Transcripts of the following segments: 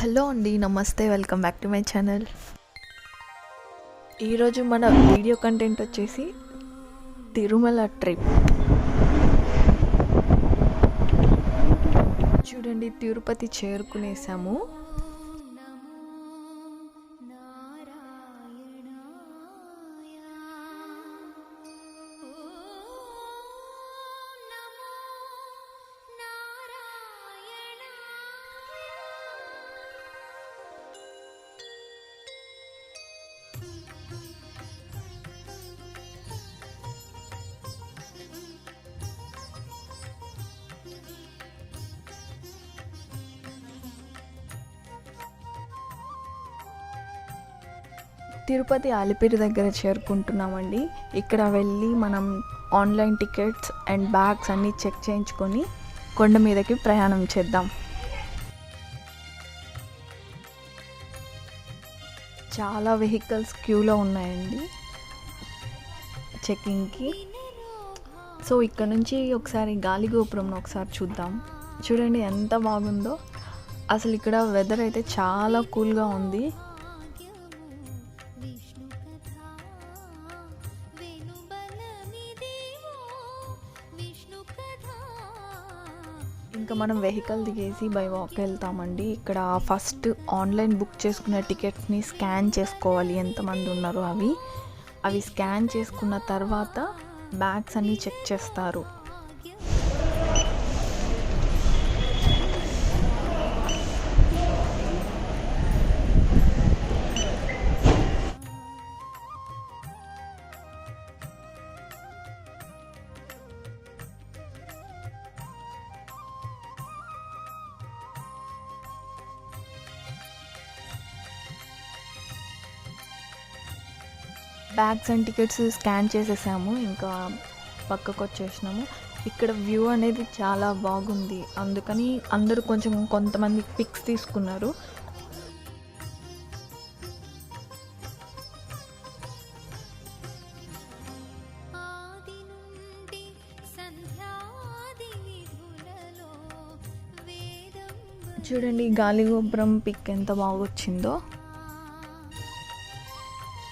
Hello అండి నమస్తే welcome back to my channel. ఈరోజు మన వీడియో కంటెంట్ వచ్చేసి తిరుమల ట్రిప్. చూడండి తిరుపతి చేరుకునేసాము. తిరుపతి అలిపిరి దగ్గర చేరుకుంటున్నామండి. ఇక్కడ వెళ్ళి మనం ఆన్లైన్ టికెట్స్ అండ్ బ్యాగ్స్ అన్నీ చెక్ చేయించుకొని కొండ మీదకి ప్రయాణం చేద్దాం. చాలా వెహికల్స్ క్యూలో ఉన్నాయండి. చెకింగ్కి సో ఇక్కడ నుంచి ఒకసారి గాలి గోపురం ఒకసారి చూద్దాం. చూడండి ఎంత బాగుందో. అసలు ఇక్కడ వెదర్ అయితే చాలా కూల్గా ఉంది. ఇంకా మనం వెహికల్ దిగేసి బై వాక్ వెళ్తామండి. ఇక్కడ ఫస్ట్ ఆన్లైన్ బుక్ చేసుకున్న టికెట్స్ని స్కాన్ చేసుకోవాలి. ఎంతమంది ఉన్నారో అవి. అవి స్కాన్ చేసుకున్న తర్వాత బ్యాగ్స్ అన్నీ చెక్ చేస్తారు. బ్యాగ్స్ అండ్ టికెట్స్ స్కాన్ చేసేసాము ఇంకా పక్కకు వచ్చేసినాము ఇక్కడ వ్యూ అనేది చాలా బాగుంది. అందుకని అందరూ కొంచెం కొంతమంది పిక్స్ తీసుకున్నారు. చూడండి గాలి గోపురం పిక్ ఎంత బాగా వచ్చిందో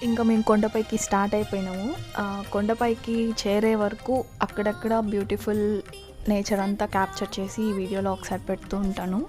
ఇంకా మేము కొండపైకి స్టార్ట్ అయిపోయినాము. కొండపైకి చేరే వరకు అక్కడక్కడ బ్యూటిఫుల్ నేచర్ అంతా క్యాప్చర్ చేసి ఈ వీడియోలో ఒకసారి పెడుతూ ఉంటాను.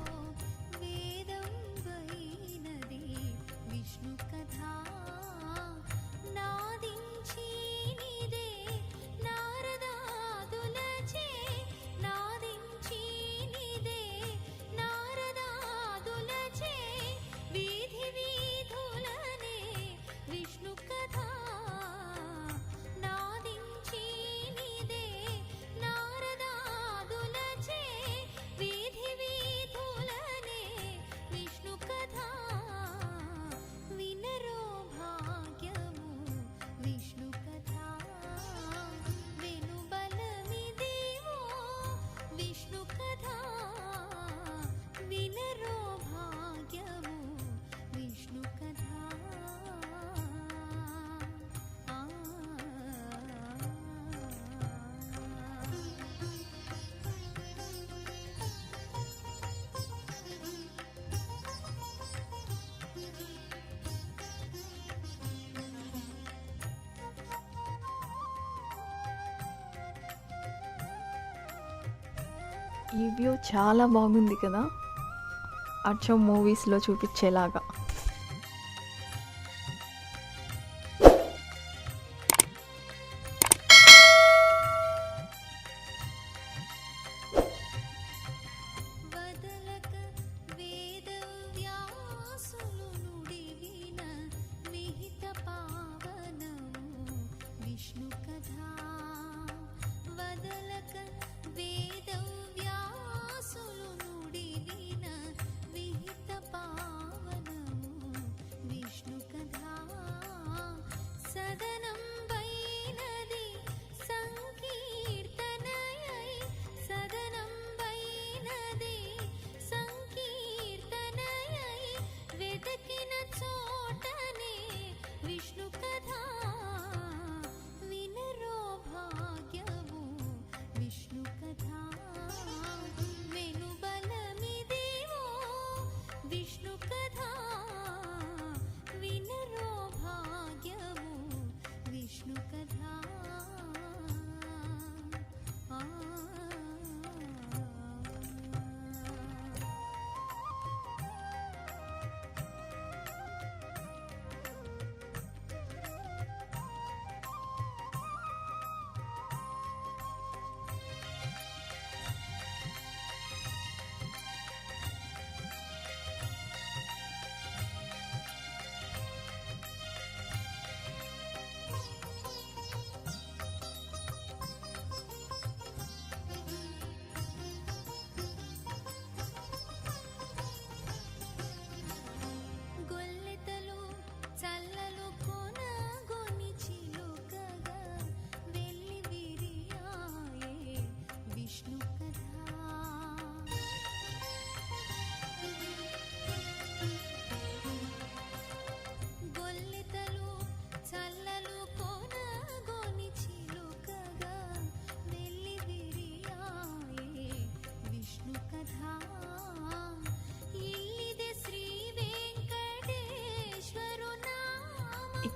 ఈ వ్యూ చాలా బాగుంది కదా. అచ్చం మూవీస్లో చూపించేలాగా.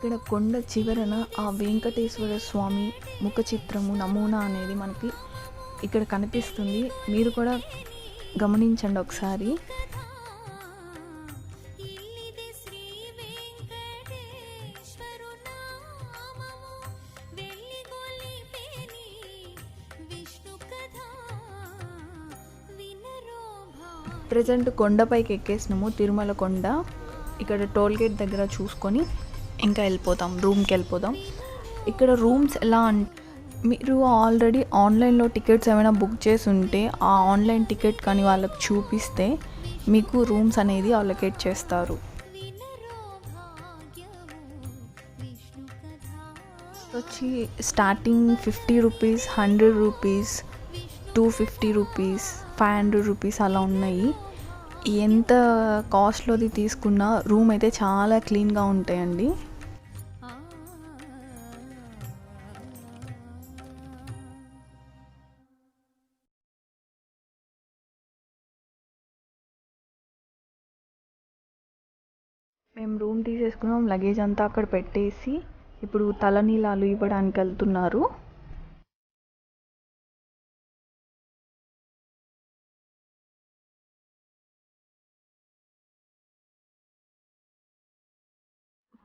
ఇక్కడ కొండ చివరన ఆ వెంకటేశ్వర స్వామి ముఖ చిత్రము నమూనా అనేది మనకి ఇక్కడ కనిపిస్తుంది. మీరు కూడా గమనించండి ఒకసారి. ప్రజెంట్ కొండపైకి ఎక్కేసినాము తిరుమల కొండ. ఇక్కడ టోల్ గేట్ దగ్గర చూసుకొని ఇంకా వెళ్ళిపోతాం రూమ్కి వెళ్ళిపోతాం. ఇక్కడ రూమ్స్ ఎలా అంటే మీరు ఆల్రెడీ ఆన్లైన్లో టికెట్స్ ఏమైనా బుక్ చేసి ఉంటే ఆ ఆన్లైన్ టికెట్ కానీ వాళ్ళకి చూపిస్తే మీకు రూమ్స్ అనేది అలొకేట్ చేస్తారు. వచ్చి starting fifty rupees hundred rupees two fifty rupees five hundred rupees అలా ఉన్నాయి. ఎంత కాస్ట్లోది తీసుకున్నా రూమ్ అయితే చాలా క్లీన్గా ఉంటాయండి. మేము రూమ్ తీసేసుకున్నాం లగేజ్ అంతా అక్కడ పెట్టేసి ఇప్పుడు తలనీలాలు ఇవ్వడానికి వెళ్తున్నారు.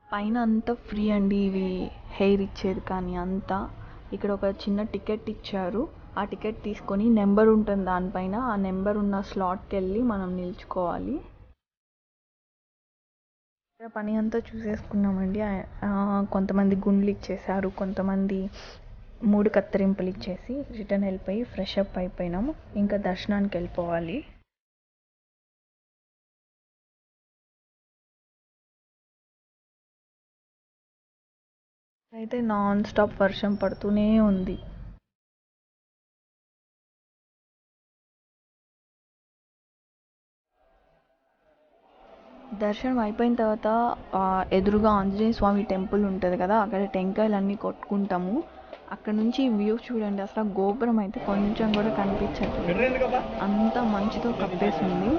పైన అంతా ఫ్రీ అండి ఇవి హెయిర్ ఇచ్చేది కానీ అంతా. ఇక్కడ ఒక చిన్న టికెట్ ఇచ్చారు. ఆ టికెట్ తీసుకొని నెంబర్ ఉంటుంది దానిపైన. ఆ నెంబర్ ఉన్న స్లాట్కి వెళ్ళి మనం నిల్చుకోవాలి. పని అంతా చూసేసుకున్నామండి. కొంతమంది గుండ్లు ఇచ్చేసారు కొంతమంది మూడు కత్తిరింపులు ఇచ్చేసి రిటర్న్ వెళ్ళిపోయి ఫ్రెష్ అప్ అయిపోయినాము. ఇంకా దర్శనానికి వెళ్ళిపోవాలి. అయితే నాన్ స్టాప్ వర్షం పడుతూనే ఉంది. దర్శనం అయిపోయిన తర్వాత ఎదురుగా ఆంజనేయ స్వామి టెంపుల్ ఉంటుంది కదా అక్కడ టెంకాయలు అన్నీ కొట్టుకుంటాము. అక్కడ నుంచి వ్యూ చూడండి అసలు గోపురం అయితే కొంచెం కూడా కనిపించట్లేదు. అంత మంచుతో కప్పేసి ఉంది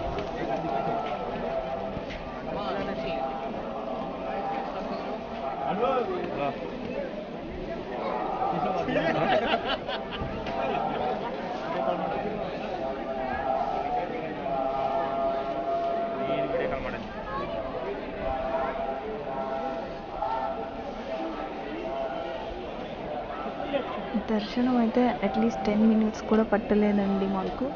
దర్శనం అయితే అట్లీస్ట్ టెన్ మినిట్స్ కూడా పట్టలేదండి మాకు.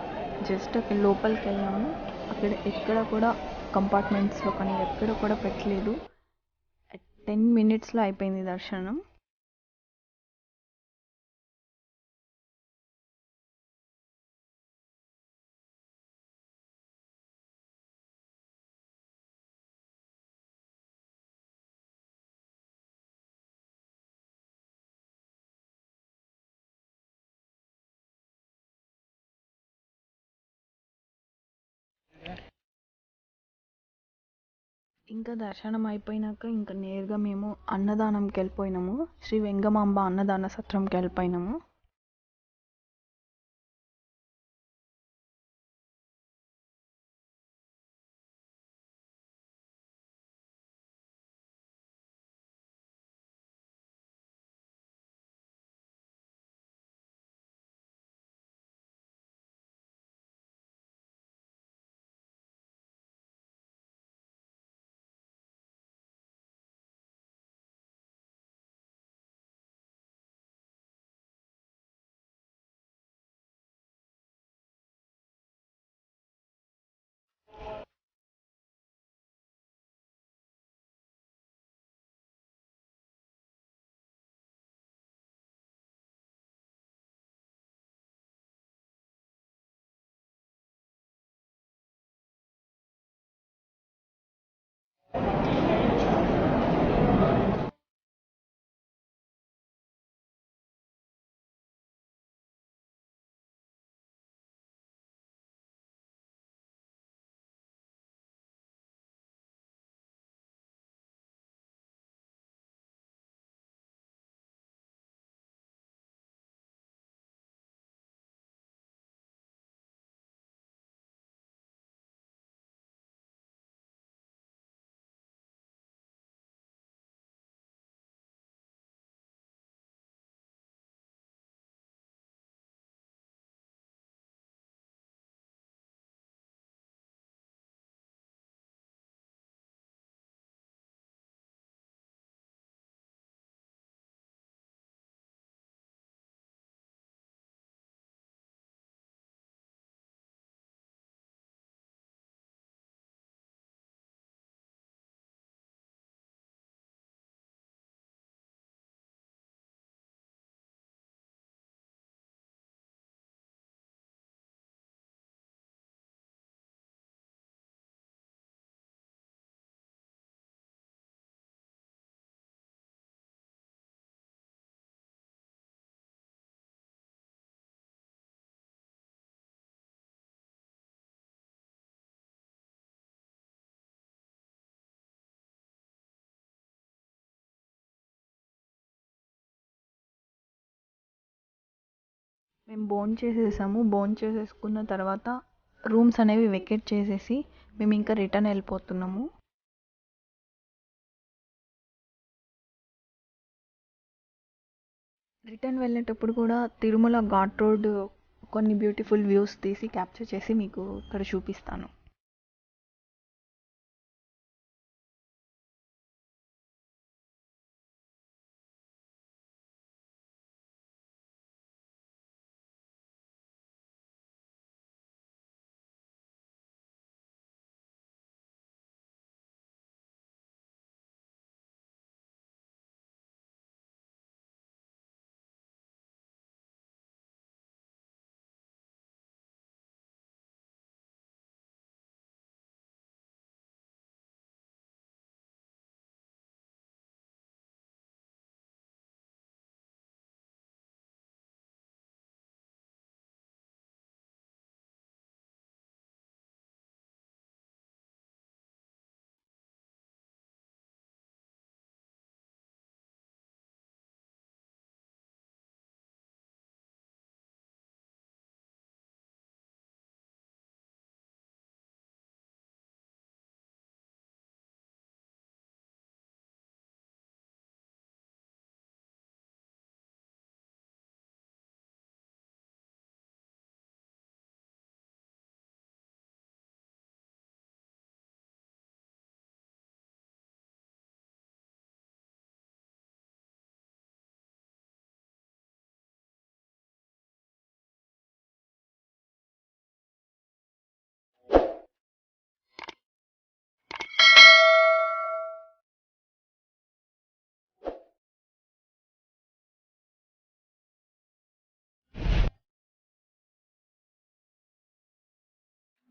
జస్ట్ అక్కడ లోపలికి వెళ్ళాము అక్కడ ఎక్కడ కూడా కంపార్ట్మెంట్స్లో కానీ ఎక్కడ కూడా పెట్టలేదు. టెన్ మినిట్స్లో అయిపోయింది దర్శనం. ఇంకా దర్శనం అయిపోయినాక ఇంకా నేరుగా మేము అన్నదానంకి వెళ్ళిపోయినాము. శ్రీ వెంగమాంబ అన్నదాన సత్రంకి వెళ్ళిపోయినాము. మేము బోన్ చేసేసాము. బోన్ చేసేసుకున్న తర్వాత రూమ్స్ అనేవి వెకేట్ చేసేసి మేము ఇంకా రిటర్న్ వెళ్ళిపోతున్నాము. రిటర్న్ వెళ్ళేటప్పుడు కూడా తిరుమల ఘాట్ రోడ్ కొన్ని బ్యూటిఫుల్ వ్యూస్ తీసి క్యాప్చర్ చేసి మీకు ఇక్కడ చూపిస్తాను.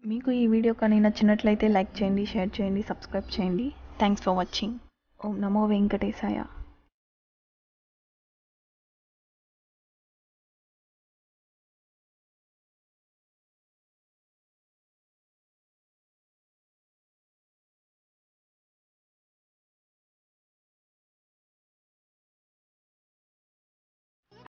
మీకు ఈ వీడియో కానీ నచ్చినట్లయితే లైక్ చేయండి షేర్ చేయండి సబ్స్క్రైబ్ చేయండి. Thanks for watching Om Namo Venkatesaya.